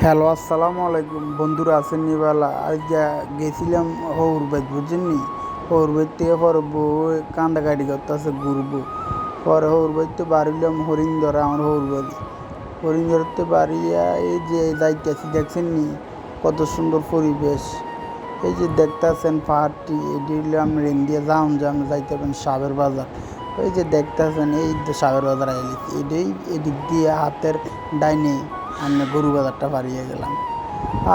Hello, আসসালামু আলাইকুম। বন্ধুরা, আছেন নিবালা। আজ যা- গেছিলাম হৌর বাইত বুঝছেন নি? হৌর বাইত থেকে পরে বউ কান্দাকাটি করতেছে ঘুরবো। পরে হৌর বাইতে বাড়িলাম হরিণ ধরা আমার হৌর বাড়ি হরিণ ধরতে বাড়িয়া এই যে যাইতেছি, দেখছেন নি? কত সুন্দর পরিবেশ। এই যে দেখতেছেন পাহাড়টি, এটি হলো আমরা ইন্ডিয়া যাওন যে আমরা যাইতে পারেন সাবের বাজার। ওই যে দেখতেছেন, এই সাবের বাজার আইলিছি। এটাই এদিক দিয়ে হাতের ডাইনে। আমরা গরু বাজারটা পারিয়ে গেলাম।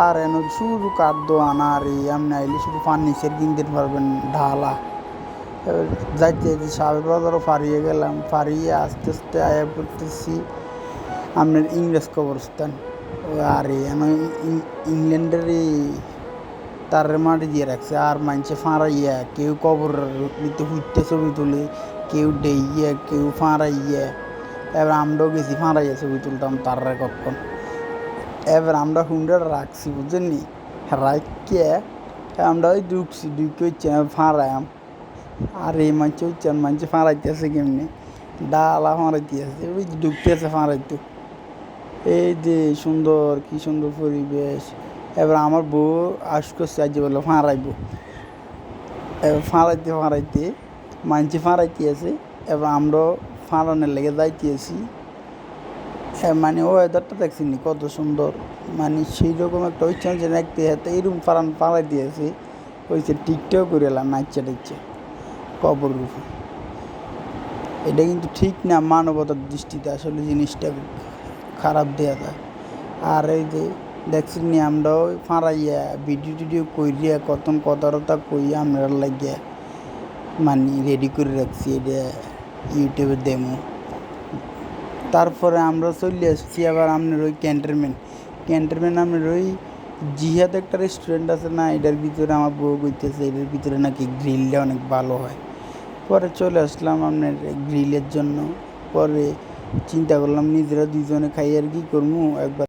আর এন শুধু কাঠ দোয়ানা আর এই আপনি আইলে শুধু ফার্নিচার কিনতে পারবেন, ঢালা। এবার যাইতে যাইতে সাবের বাজারও পারিয়ে গেলাম পারিয়ে আস্তে আস্তে আয়া পড়তেছি আপনার ইংরেজ কবরস্থান। আর এন ইংল্যান্ডের এই তার মাটি দিয়ে রাখছে, আর মানছে ফাঁড়াইয়া, কেউ কবর নিতে হুইতে ছবি তুলে, কেউ ডেইয়া কেউ ফাঁড়াইয়া। এবার আমরাও গেছি ফাঁড়াইয়া ছবি তুলতাম তার কখন এবার আমরা হুন্ডা রাখছি নি রাখিয়ে আমরা ওই ঢুকছি ডুবকে হচ্ছে ফাঁড়ায়াম। আর এই মানছে হচ্ছে মানছে ফাঁড়াইতেছে কেমনি? ডালা ফাঁড়াইতে ফাঁড়াইতেছে ওই যে ঢুকতেছে ফাঁড়াইতে। এই যে সুন্দর, কি সুন্দর পরিবেশ। এবার আমার বউ আস করছে আজ বলে ফাঁড়াইব। এবার ফাঁড়াইতে ফাঁড়াইতে মানছি ফাঁড়াইতে আছে, এবার আমরাও ফাঁড়ানোর লেগে যাইতেছি হ্যাঁ মানে ওয়েদারটা দেখছি নি? কত সুন্দর। মানে সেই রকম একটা ওই যে দেখতে হাতে এরকম ফাড়ান পাড়াই দিয়েছে। যে টিকটাও করে এলাম নাচছে টাইচ্ছে কবর রূপে। এটা কিন্তু ঠিক না, মানবতার দৃষ্টিতে আসলে জিনিসটা খারাপ দেওয়া যায়। আর এই যে দেখছি নি আমরা ওই ফাঁড়াইয়া ভিডিও টিডিও কইরিয়া কতন কথা টথা কই আমরা লাগিয়া মানে রেডি করে রাখছি এটা ইউটিউবে দেমো। তারপরে আমরা চলে এসেছি আবার আপনার ওই ক্যান্টনমেন্ট। ক্যান্টনমেন্ট আপনার ওই জিহাদ একটা রেস্টুরেন্ট আছে না, এটার ভিতরে আমার বউ গইতেছে এটার ভিতরে নাকি গ্রিলটা অনেক ভালো হয়। পরে চলে আসলাম আপনার গ্রিলের জন্য। পরে চিন্তা করলাম নিজেরা দুজনে খাই আর কি করব একবার